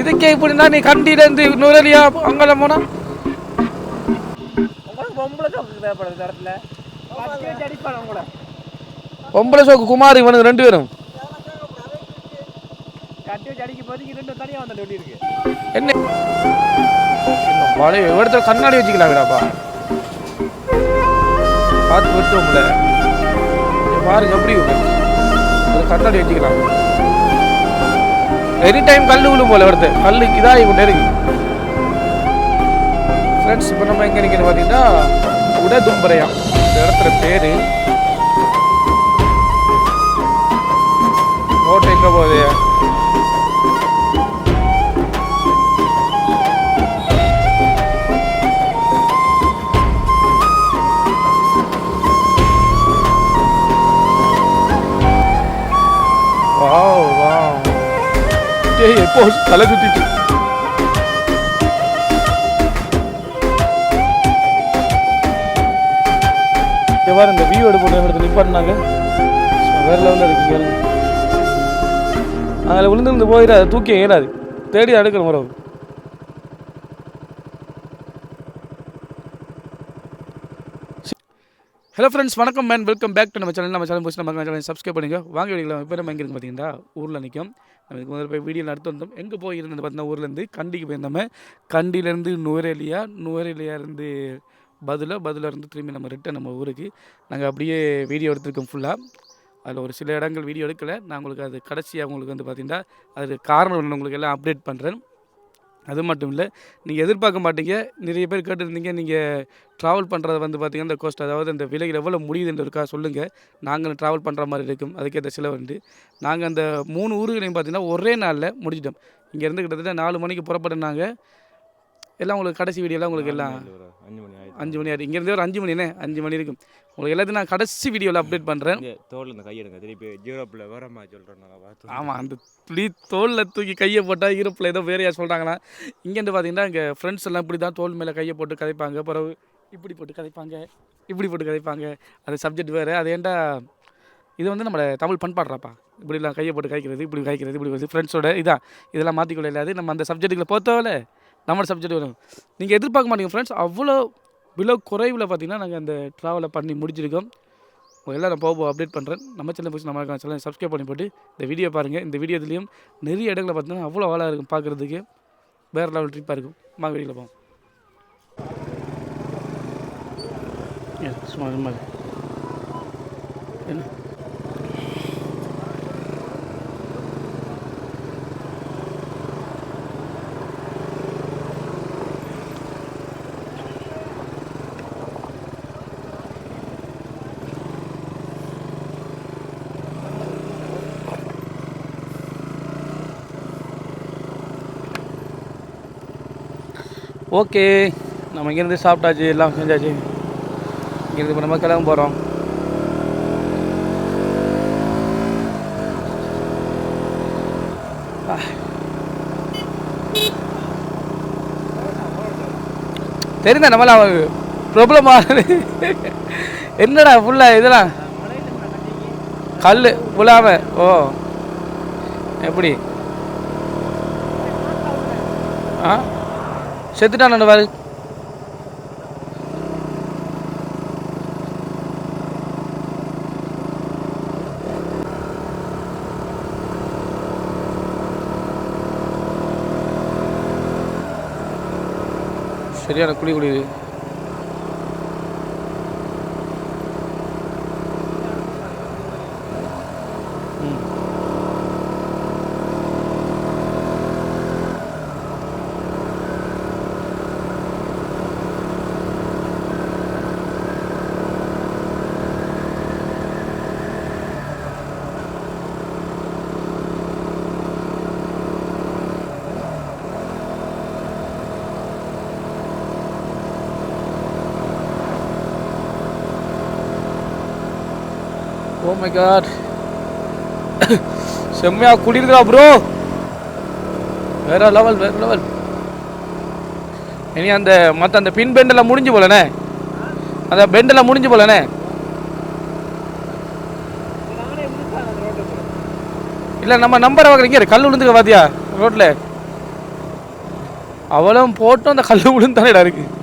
இதுக்கே இப்படின்னா நீ கண்டியிலேருந்து நுரலியா அங்கெல்லாம் போனா? உங்களுக்கு பொம்பளை சோக்கு குமார் இவனுக்கு ரெண்டு பேரும். என்ன? பழைய இடத்துல கண்ணாடி வச்சுக்கலாம் விடாப்பா பார்த்து விட்டுவோம்ல. பாருங்க எப்படி கண்ணாடி வச்சுக்கலாம். எனி டைம் கல் விழும் போல வருது. கல் இதாகி கொண்டே இருக்கு. ஃப்ரெண்ட்ஸ் இப்போ நம்ம எங்கே நிற்கிறது பார்த்தீங்கன்னா உடதும்பரையா இந்த இடத்துல பேர். ஓட்டு எங்கே போகுது. டேய் தலை குத்திட்டு இங்க இந்த வியூ எடுப்பு இடத்துல நிப்பாட்டினாங்க வேற லெவலில் இருக்கு அதில் விழுந்துருந்து போயிடாது தூக்கி ஏறாது. தேடி அடுக்கிற முறை ஹலோ ஃப்ரெண்ட்ஸ் வணக்கம் மேன் வெல்கம் பேக் டு நம்ம சேனல் நம்ம சேனல் போச்சு நம்ம சேனல் சப்ஸ்கிரைப் பண்ணுங்க வாங்க வீடியோ இப்போ நம்ம எங்கே இருக்கு பார்த்தீங்கன்னா ஊரில் நிற்கும் நம்ம இதுக்கு முதல்ல போய் வீடியோ நடத்து வந்தோம். எங்கே போயிருந்தது பார்த்தீங்கன்னா ஊர்லேருந்து கண்டிக்கு போயிருந்தோம். கண்டியிலேருந்து நுவரேலியா நுவரேலியாருந்து இருந்து பதிலாக இருந்து திரும்பி நம்ம ரிட்டன் நம்ம ஊருக்கு. நாங்கள் அப்படியே வீடியோ எடுத்திருக்கோம் ஃபுல்லாக அதில் ஒரு சில இடங்கள் வீடியோ எடுக்கலை. நான் உங்களுக்கு அது கடைசியாக உங்களுக்கு வந்து பார்த்தீங்கன்னா அது காரணம் உங்களுக்கு எல்லாம் அப்டேட் பண்ணுறேன் அது மட்டும் இல்லை நீங்கள் எதிர்பார்க்க மாட்டீங்க. நிறைய பேர் கேட்டிருந்தீங்க நீங்கள் ட்ராவல் பண்ணுறது வந்து பார்த்தீங்கன்னா இந்த கோஸ்ட் அதாவது அந்த விலைகள் எவ்வளோ முடியுதுன்னு இருக்கா சொல்லுங்கள் நாங்கள் ட்ராவல் பண்ணுற மாதிரி இருக்கும். அதுக்கேற்ற செலவு உண்டு. நாங்கள் அந்த மூணு ஊர்களையும் பார்த்தீங்கன்னா ஒரே நாளில் முடிச்சிட்டோம். இங்கேருந்து கிட்டத்தட்ட நாலு மணிக்கு புறப்பட்டுனாங்க எல்லாம் உங்களுக்கு கடைசி வீடியோலாம் உங்களுக்கு எல்லாம் அஞ்சு மணி அஞ்சு மணி ஆகிடும் இங்கேருந்து ஒரு அஞ்சு மணினே அஞ்சு மணி இருக்கும். உங்களுக்கு எல்லாத்தையும் நான் கடைசி வீடியோவில் அப்டேட் பண்ணுறேன் தோல்ல இந்த கையெடுங்க. திருப்பி ஜீரோப்பில் வரமா சொல்கிறேன் ஆமாம் அந்த துளி தோலில் தூக்கி கையை போட்டால் இருப்பில் ஏதோ வேறையா சொல்கிறாங்களா இங்கேருந்து பார்த்தீங்கன்னா இங்கே ஃப்ரெண்ட்ஸ் எல்லாம் இப்படி தான் தோல் மேலே கையை போட்டு கதைப்பாங்க. பிறகு இப்படி போட்டு கதைப்பாங்க இப்படி போட்டு கதைப்பாங்க. அது சப்ஜெக்ட் வேறு. அது ஏன்டா இது வந்து நம்ம தமிழ் பண்பாடுறாப்பா. இப்படிலாம் கையை போட்டு கைக்கிறது இப்படி கைக்கிறது இப்படி ஃப்ரெண்ட்ஸோட இதான். இதெல்லாம் மாற்றிக்கொள்ள இல்லாது நம்ம அந்த சப்ஜெக்ட்டுக்குள்ள போத்தவல. நம்மளோட சப்ஜெக்ட் வரும். நீங்கள் எதிர்பார்க்க மாட்டீங்க ஃப்ரெண்ட்ஸ் அவ்வளோ விலோ குறைவில் பார்த்தீங்கன்னா நாங்கள் அந்த ட்ராவலை பண்ணி முடிச்சிருக்கோம். உங்கள் எல்லாம் நான் போக போக அப்டேட் பண்ணுறேன் நம்ம சேனல் போய் நம்ம சேனல் சப்ஸ்கிரைப் பண்ணி போட்டு இந்த வீடியோ பாருங்கள் இந்த வீடியோத்துலேயும் நிறைய இடங்களை பார்த்தீங்கன்னா அவ்வளோ அழகாக இருக்கும் பார்க்குறதுக்கு வேறு லெவல் ட்ரிப்பாக இருக்கும். வாங்க வீடியோவில் போவோம். சும்மா சும்மா என்ன? ஓகே நம்ம இங்கேருந்து சாப்பிட்டாச்சு எல்லாம் செஞ்சாச்சு. இங்கேருந்து இப்போ நம்ம கிளம்ப போகிறோம் தெரிந்த நம்மளாம் ப்ராப்ளம் ஆகுது என்னடா ஃபுல்லாக இதெல்லாம்? கல் ஃபுல்லாம ஓ. எப்படி? ஆ? செத்துட்டான் பாரு சரியான குழி குளியுது ஓ மை காட் செம்மையா குளிர்தா ப்ரோ வேற லெவல் வேற லெவல் இனி அந்த மற்ற அந்த பின் பெண்டெல்லாம் முடிஞ்சு போலண்ணே. அந்த பெண்டெல்லாம் முடிஞ்சு போலண்ணே. இல்லை நம்ம நம்பரை பார்க்குறீங்க கல் விழுந்துக்க பாத்தியா? ரோட்டில் அவளும் போட்டும் அந்த கல் விழுந்தானே இருக்கு. இருக்குது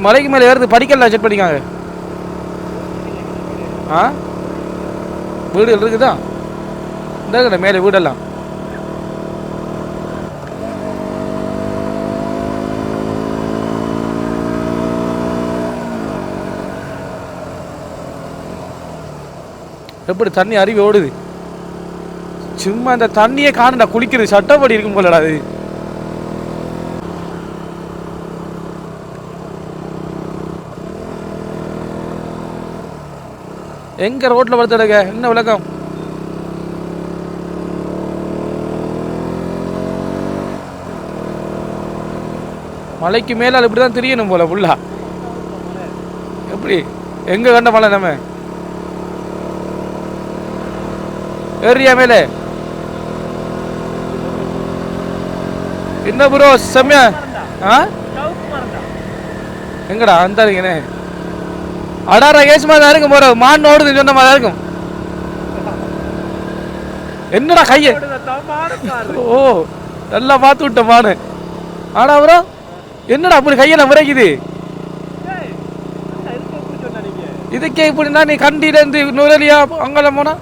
மலைக்கு மேலே ஏறுது படிக்கல செக் பண்ணிக்காங்க. ஆ? வீடுகள் இருக்குதா? இந்த மேலே வீடெல்லாம். எப்படி தண்ணி அருவி ஓடுது? சும்மா இந்த தண்ணியே காணண்டா குளிக்கிறது சட்டப்படி இருக்கும் போலடா அது. எங்க ரோட்ல படுத்துடுங்க என்ன விளக்கம்? மலைக்கு மேல அது இப்படிதான் தெரியணும் போல ஃபுல்லா எப்படி? எங்க கண்ட மலை நம்ம? ஏறியா மேலே? என்ன ப்ரோ செம்மையா? ஆ? எங்கடா? அந்த இருக்கேனே அடாரா கேசுமா தான் இருக்கும் போற. மான் ஓடுதுன்னு சொன்ன மாதிரி இருக்கும். என்னடா கைய? ஓ நல்லா பார்த்து விட்ட மானு. ஆனா ப்ரோ என்னடா அப்படி முறைக்குது எப்படி சொன்னா நீங்க? இதுக்கே இப்படின்னா நீ கண்டியில இருந்து நுரலியா அங்கெல்லாம் போனா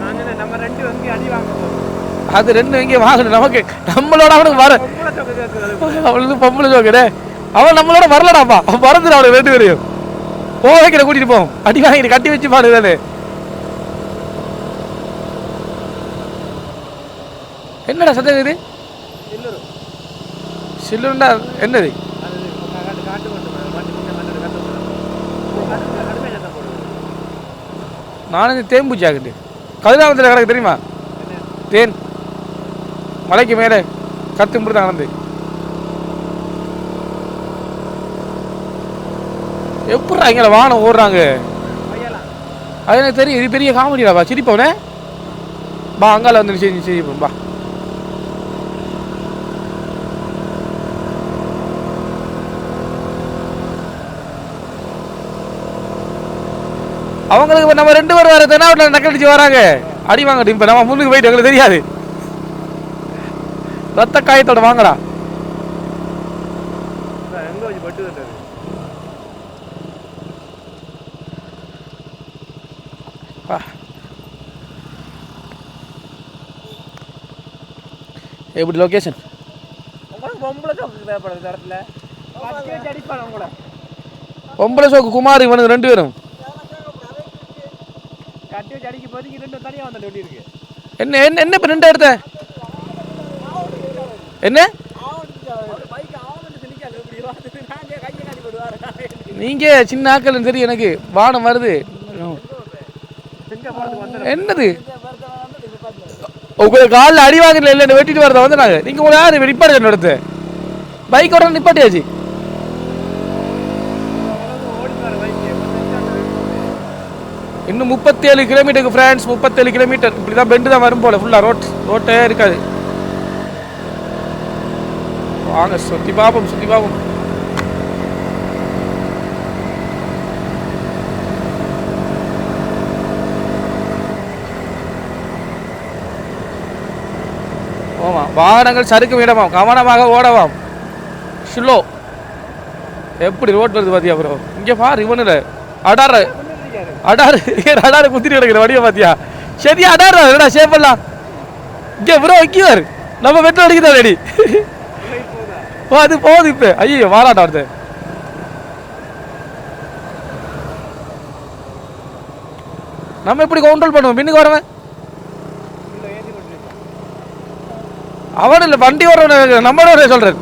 நான் என்ன நம்ம ரெண்டு வந்து அடி வாங்க போறோம் அது ரெண்டு எங்கே வாங்கணும். நமக்கு நம்மளோட அவனுக்கு வர அவளுக்கு பொம்பளை ஜோக்கடே அவன் நம்மளோட வரலடாப்பா. அவன் மறந்துடு அவனுக்கு ரெண்டு பேரையும். போ வைக்கிற கூட்டிட்டு போவோம் அடி வாங்கிட்டு கட்டி வச்சு பாடுதானே என்னடா சத்தம் இது சில்லுண்டா என்னது? அது காட்டு காட்டு கொண்டு போய் வண்டி முன்ன வந்து கட்டு போடுறது கடுமை சத்தம் போடுறது நானும் இந்த தேம்பூச்சி ஆகுது. கதிராமத்தில் கிடக்கு தெரியுமா? தேன். மலைக்கு மேலே கத்து முடிதான் நடந்து எப்படி இங்கே வானம் ஓடுறாங்க? அது எனக்கு தெரியும் இது பெரிய காமெடியாப்பா சிரிப்பவனே. பா அங்கால வந்து சரி சிரிப்போம் பா அவங்களுக்கு இப்போ நம்ம ரெண்டு பேர் வர தென்னாவட்டில் நக்கடிச்சு வராங்க? அடி வாங்கட்டும் இப்போ நம்ம முன்னுக்கு போயிட்டு எங்களுக்கு தெரியாது. ரத்த காயத்தோட வாங்கடா. எங்க வச்சு பட்டு தட்டாரு? பா. எப்படி லொகேஷன் உங்களுக்கு பொம்பளை சோக்கு குமார் இவனுக்கு ரெண்டு பேரும். என்ன என்ன என்ன இப்போ ரெண்டு எடுத்த என்ன? பைக் நீங்க சின்ன ஆக்கள்னு தெரியும் எனக்கு. வானம் வருது. என்னது? உங்களுக்கு காலில் அடி வாங்கல இல்லை வெட்டிட்டு வரத வந்து நாங்கள் நீங்கள் உங்களை யார்? நிப்பாடு நடத்து பைக் உடனே நிப்பாட்டியாச்சு? இன்னும் முப்பத்தேழு கிலோமீட்டருக்கு ஃப்ரான்ஸ் முப்பத்தேழு கிலோமீட்டர் இப்படி தான் பெண்டு தான் வரும் போல். ஃபுல்லாக ரோட் ரோட்டே இருக்காது. வாங்க சுற்றி பார்ப்போம் சுற்றி பார்ப்போம் ஆமாம் வாகனங்கள் சறுக்கு இடமாம் கவனமாக ஓடவாம். ஸ்லோ எப்படி ரோட் வருது பாத்தியா ப்ரோ இங்கே பாரு இவனில். அடார அடாரு அடாரு குத்திரி கிடக்குற வடிவ பாத்தியா? சரியா அடாரு என்னடா ஷேப்பெல்லாம் இங்கே ப்ரோ இங்கே நம்ம பெட்ரோல் அடிக்குதா ரெடி ஓ அது போகுது இப்போ. ஐயோ வாராட்டா வருது நம்ம எப்படி கவுண்டல் பண்ணுவோம்? பின்னுக்கு வரவன். அவன் இல்லை வண்டி வரவன் நம்மளோட சொல்றேன்.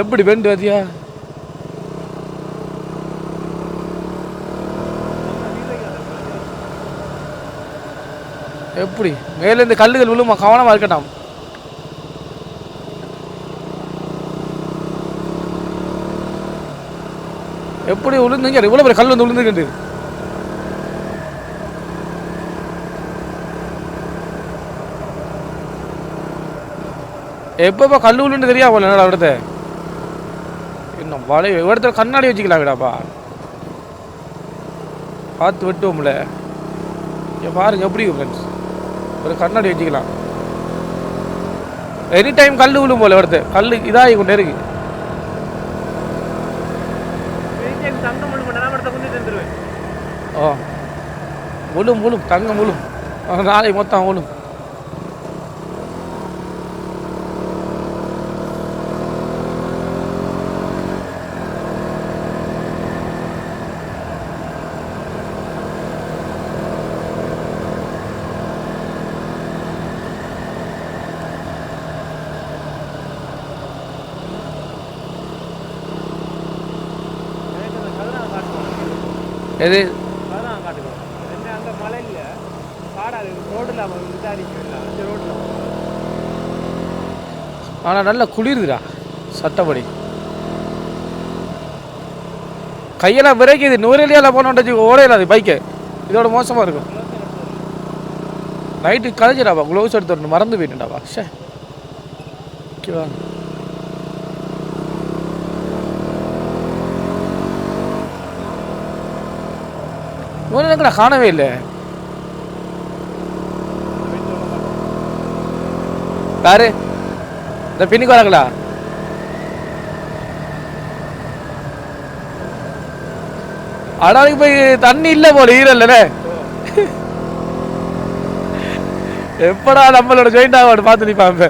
எப்படி பெண்டு பாத்தியா? எப்படி? மேலேருந்து கல்லுகள் விழுமா? கவனமா இருக்கட்டும். எப்படி விழுந்துங்க இவ்வளோ பெரிய கல் வந்து விழுந்துக்கிட்டு எப்பப்போ கல் விழுன்னு தெரியா போல? என்னடா இடத்த என்ன வளை இடத்துல கண்ணாடி வச்சுக்கலாம் விடாப்பா பார்த்து வெட்டுவோம்ல பாருங்க எப்படி ஃப்ரெண்ட்ஸ் ஒரு கண்ணாடி வச்சுக்கலாம். எனி டைம் கல் உளும் போல இடத்த கல் இதாகி கொண்டே இருக்குது வந்துடுவேன் ஓ முழு முழு தங்க முழு. நாளை மொத்தம் முழு எனக்கு அந்த கதிராக காட்டுவோம் எது கதிராக காட்டுவோம் என்ன அங்கே மலையில் காடாது ரோட்டில் அவன் விசாரிக்கல அந்த ரோட்டில் ஆனால் நல்லா குளிருதுடா சட்டப்படி கையெல்லாம் விரைக்குது நூறேலியால் போனோட்டு ஓடையில அது பைக்கு இதோட மோசமாக இருக்கும். நைட்டு கலைஞ்சிடாப்பா க்ளவுஸ் எடுத்து மறந்து போயிட்டுண்டாப்பா ஷே ஓகேவா? இவனை நான் காணவே இல்லை. யாரு? இந்த பின்னுக்கு வராங்களா? அடாவுக்கு போய் தண்ணி இல்லை போல ஈரல்ல எப்படா நம்மளோட ஜாயிண்ட் ஆவாடு பார்த்து நிப்பான்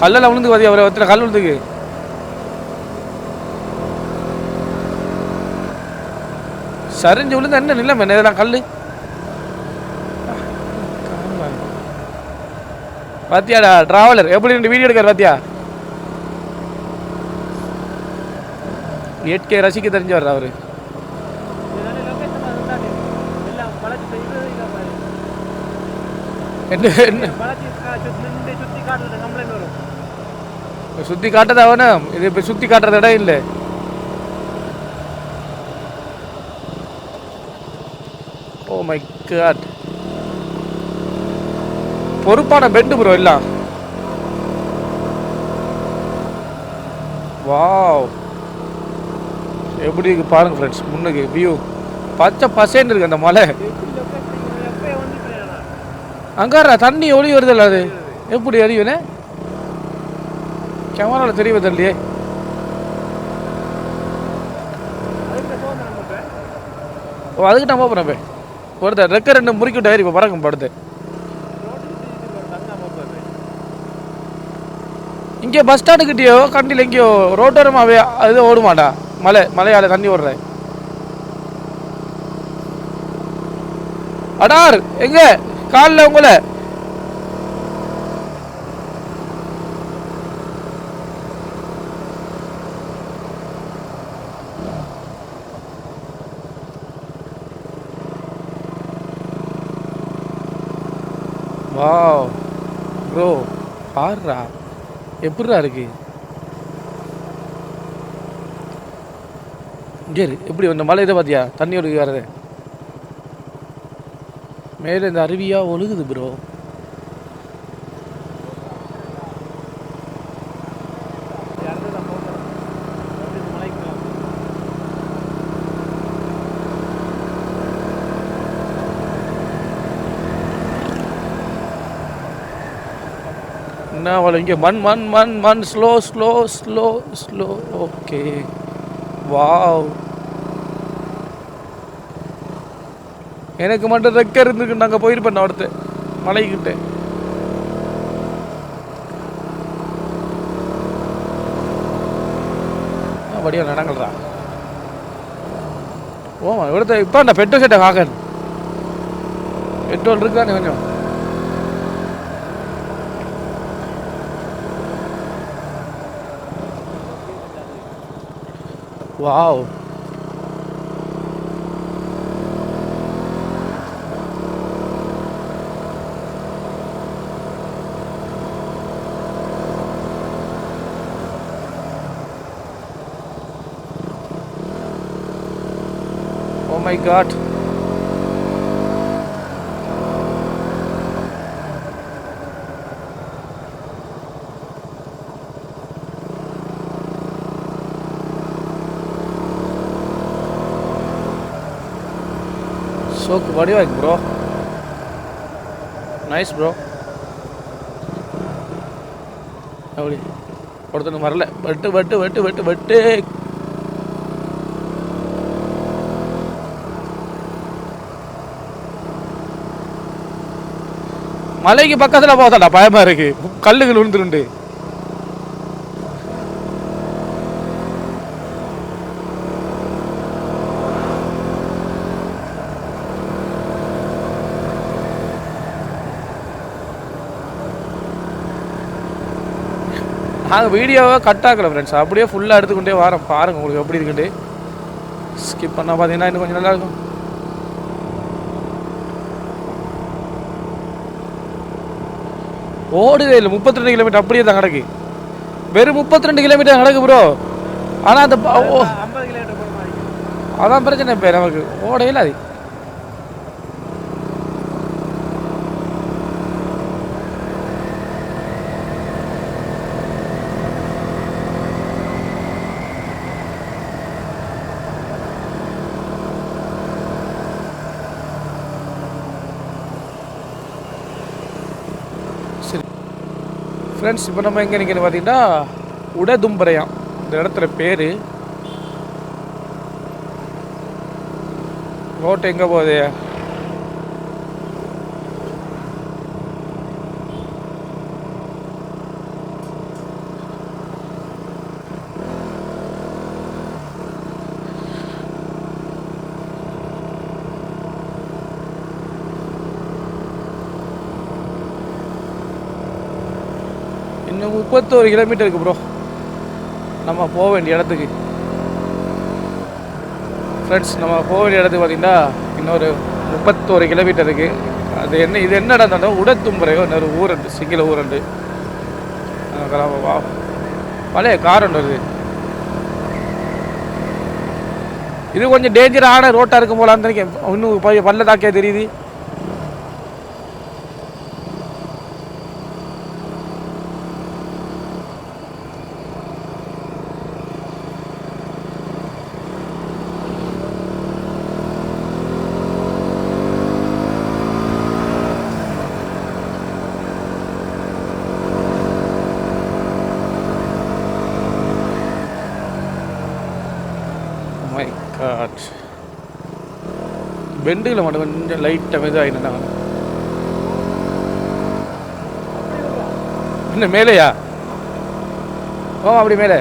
கல்லெல்லாம் விழுந்து பாதி அவரை ஒருத்தர் கல் விழுந்துக்கு. சரிஞ்சு விழுந்து என்ன நிலைமை? இதெல்லாம் கல் பாத்தியாடா டிராவலர் எப்படி ரெண்டு வீடியோ எடுக்கிற பாத்தியா? இயற்கையை ரசிக்க தெரிஞ்சு வர்ற அவரு. என்ன லொக்கேஷன் இருந்தாலே எல்லாம் மலைச்சு இது இதை பாரு என்ன என்ன மலைச்சு சுற்றி காட்டுறது சுத்தி அவன. இது இப்ப சுத்தி காட்டுறது இடம் இல்லை. ஓ மை காட் பொறுப்பான பெட்டு ப்ரோ எல்லாம். வாவ் எப்படி இருக்கு பாருங்க ஃப்ரெண்ட்ஸ் முன்னுக்கு வியூ பச்சை பசேன்னு இருக்கு அந்த மலை. அங்காரா தண்ணி ஒளி வருதுல்ல அது? எப்படி அறியுனே கேமராவில் தெரியவே தெரியலையே ஓ அதுக்கு நான் போகிறேன் போய். ஒருத்தர் ரெக்க ரெண்டு முறுக்கி டயரி இப்போ பறக்கும் படுத்து. இங்கே பஸ் ஸ்டாண்டுக்கிட்டேயோ கண்டியில் எங்கேயோ ரோட்டோரமாகவே அது ஓடுமாடா. மலை மலையால் தண்ணி ஓடுறேன் அடார் எங்க? காலில் உங்களை வாவ் ப்ரோ பாருடா எப்படிடா இருக்கு? இங்கே எப்படி இந்த மலை இதை பார்த்தியா? தண்ணி ஒழுகி வர்றது மேலே இந்த அருவியா ஒழுகுது ப்ரோ யாரும் தான் போகிறோம் மலைக்கு என்ன அவளை இங்கே மண் மண் மண் மண். Slow slow slow slow okay wow எனக்கு மட்டும் ரெக்க இருந்துருக்கு நாங்கள் போயிருப்பேன் நான் அடுத்து. மலைக்கிட்ட. அப்படியே நடங்கள்டா ஓ இவ்வளோ இப்போ அந்த பெட்ரோல் செட்டை வாங்கணும் பெட்ரோல் இருக்கானே கொஞ்சம் வாவ் ஓ மை காட் சோக்கு வடிவா ப்ரோ நைஸ் ப்ரோ அப்படி. ஒருத்தனுக்கு வரல. வெட்டு வெட்டு வெட்டு வெட்டு வெட்டு. மலைக்கு பக்கத்தில் போதாடா பயமா இருக்கு. கல்லுகள் விழுந்துருண்டு நாங்கள் வீடியோவை கட் ஆக்கல ஃப்ரெண்ட்ஸ் அப்படியே ஃபுல்லாக எடுத்துக்கொண்டே வரோம். பாருங்க உங்களுக்கு எப்படி இருக்குண்டு ஸ்கிப் பண்ணால் பார்த்தீங்கன்னா இன்னும் கொஞ்சம் நல்லா இருக்கும். ஓடுதே இல்லை முப்பத்தி ரெண்டு கிலோமீட்டர் அப்படியே தான் கிடக்கு வெறும் முப்பத்தி ரெண்டு கிலோமீட்டர் கிடக்கு ப்ரோ ஆனால் அந்த. அதான் பிரச்சனை இப்போ நமக்கு. ஓடையில் அது சரி ஃப்ரெண்ட்ஸ் இப்போ நம்ம எங்கே நிற்கிறது பார்த்தீங்கன்னா உடதும்பரையாம் இந்த இடத்துல பேர். ரோட் எங்கே போகுது? இன்னும் முப்பத்தோரு கிலோமீட்டர் இருக்கு ப்ரோ நம்ம போக வேண்டிய இடத்துக்கு. ஃப்ரெண்ட்ஸ் நம்ம போக வேண்டிய இடத்துக்கு பார்த்தீங்கன்னா இன்னொரு முப்பத்தோரு கிலோமீட்டர் இருக்குது அது என்ன இது என்ன இடம் உடத்தும்புறையோ இன்னொரு ஊரண்டு சிங்கள ஊரண்டு. வா பழைய கார் ஒன்று வருது. இது கொஞ்சம் டேஞ்சரான ரோட்டாக இருக்கும் போலான்னு நினைக்கிறேன். இன்னும் ப- பள்ளத்தாக்கியா தெரியுது மை காட் பெண்டுகளை மட்டும் கொஞ்சம் லைட்டாக மெது என்ன மேலேயா? ஓ அப்படி மேலே.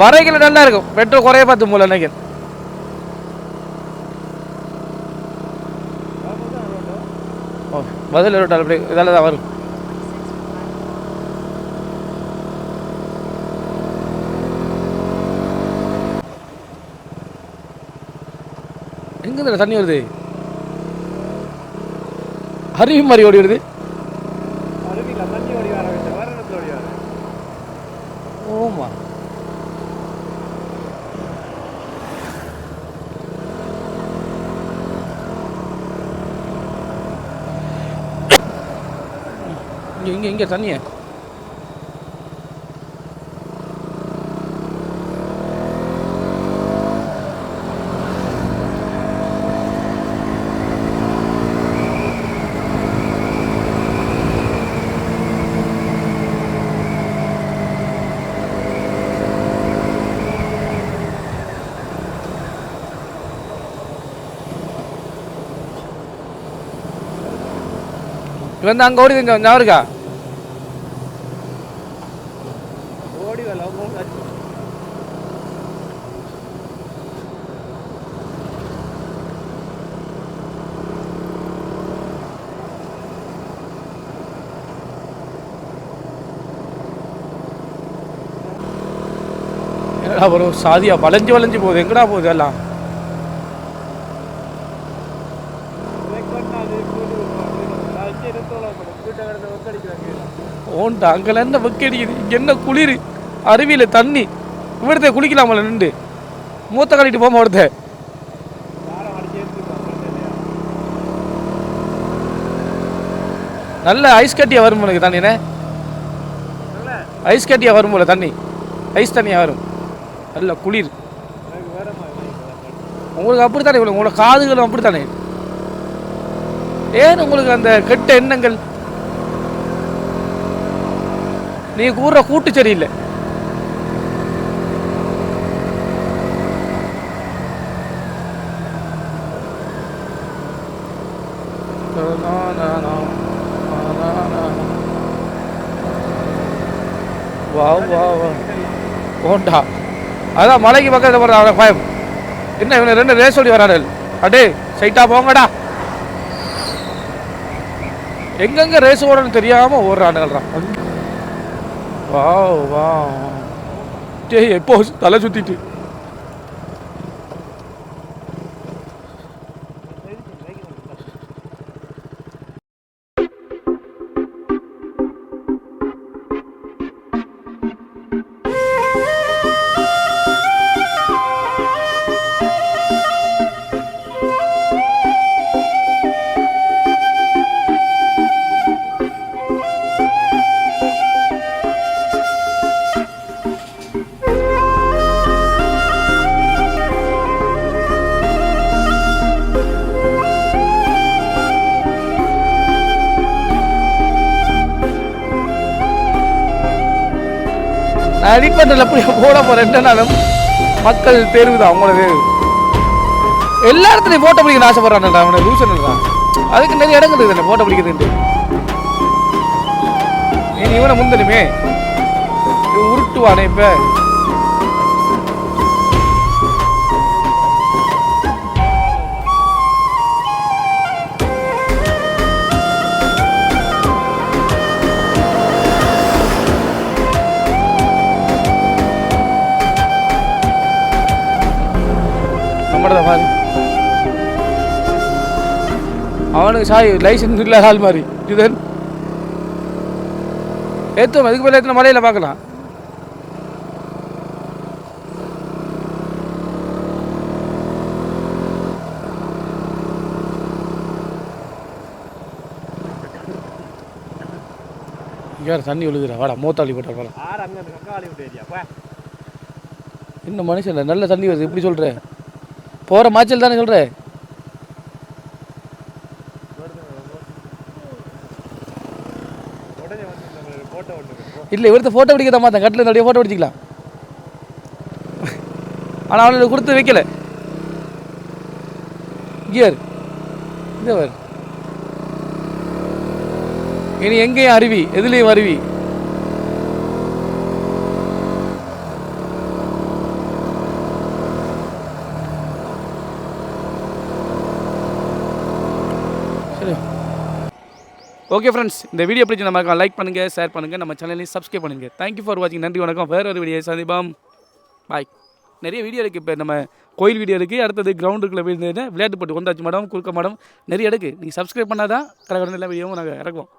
வரைகளை நல்லா இருக்கும். பெட்ரோல் குறைய பார்த்து போல நினைக்கிறேன் ஓ பதில் ரோட்டால் அப்படி இதால் தான் வரும். எங்க தண்ணி வருது? அருவி மாதிரி ஓடி வருது. ஓமா. இங்க இங்க இங்க தண்ணிய? இவன் அங்கே ஓடி இங்க ஞாபகம் இருக்கா? ஓடி வரல சாதியா? வளைஞ்சு வளைஞ்சு போகுது. எங்கடா போகுது எல்லாம் பிரேக் பண்ணா அது கூட்டு நான் இங்கே நிறுத்தல கூட்ட கடந்த ஒர்க் அடிக்கிறாங்க அங்கே என்ன வெக்க அடிக்குது என்ன குளிர்? அருவியில் தண்ணி. இவர்த்த குளிக்கலாமல நின்று. மூத்த கட்டிட்டு போமா ஒருத்த நல்ல ஐஸ் கட்டியா வரும் உனக்கு தண்ணினே ஐஸ் கட்டியாக வரும் போல தண்ணி. ஐஸ் தண்ணியாக வரும். நல்ல குளிர். உங்களுக்கு அப்படித்தானே இவ்வளோ உங்களோட காதுகளும் அப்படித்தானே? ஏன் உங்களுக்கு அந்த கெட்ட எண்ணங்கள்? நீ கூறுற கூட்டு சரியில்லை. போண்டா. அதான் மலைக்கு பக்கத்தில் போடுற பயம். என்ன இவனை ரெண்டு ரேஸ் ஓடி வரார்கள் அடே சைட்டா போங்கடா. எங்கெங்க ரேஸ் ஓடணும் தெரியாம ஓடுறானுங்கள்றான் வா வா டேய் எப்போ தலை சுத்திட்டு நான் எடிட் பண்ணுறதுல போய் போட போகிறேன் ரெண்டு நாளும் மக்கள் தேர்வு தான் அவங்களோட தேர்வு. எல்லா இடத்துலையும் ஃபோட்டோ பிடிக்க ஆசைப்படுறான்டா அவனை லூசன் தான் அதுக்கு நிறைய இடங்கள் இருக்குது ஃபோட்டோ பிடிக்கிறதுன்ட்டு. நீ இவனை முந்தனுமே உருட்டுவானே இப்போ. பாரு அவனுக்கு சாய் லைசன்ஸ் இல்லாத ஆள் மாதிரி. இதுதான். ஏற்றும் அதுக்கு மேலே ஏற்றின மலையில் பார்க்கலாம். யார் தண்ணி விழுகுறா வாடா மூத்தாளி போட்டா போல ஆறு அங்க அந்த கக்காளி விட்டு ஏரியா பா. என்ன மனுஷன் நல்ல தண்ணி வருது. இப்படி சொல்ற? போகிற மாச்சல் தானே சொல்கிறேன் இல்லை இவர்த்த ஃபோட்டோ பிடிக்க தான் கட்டில் அப்படியே ஃபோட்டோ பிடிச்சிக்கலாம். ஆனால் அவனுக்கு கொடுத்து வைக்கல. கியர் இந்த இனி எங்கேயும் அருவி? எதுலேயும் அருவி சரி ஓகே ஃப்ரெண்ட்ஸ் இந்த வீடியோ பிடிச்சி நம்ம லைக் பண்ணுங்கள் ஷேர் பண்ணுங்கள் நம்ம சேனலையும் சப்ஸ்கிரைப் பண்ணுங்கள் தேங்க்யூ ஃபார் வாட்சிங் நன்றி வணக்கம். வேறு ஒரு வீடியோ சந்திப்பாம். பாய் நிறைய வீடியோ இருக்குது இப்போ நம்ம கோயில் வீடியோ இருக்குது அடுத்தது கிரவுண்டுக்குள்ளே விழுந்து விளையாட்டு போட்டு கொண்டாச்சு மேடம் குறுக்க மேடம் நிறைய இருக்குது நீங்கள் சப்ஸ்கிரைப் பண்ணால் தான் கடை எல்லா வீடியோவும் நாங்கள் இறக்குவோம்.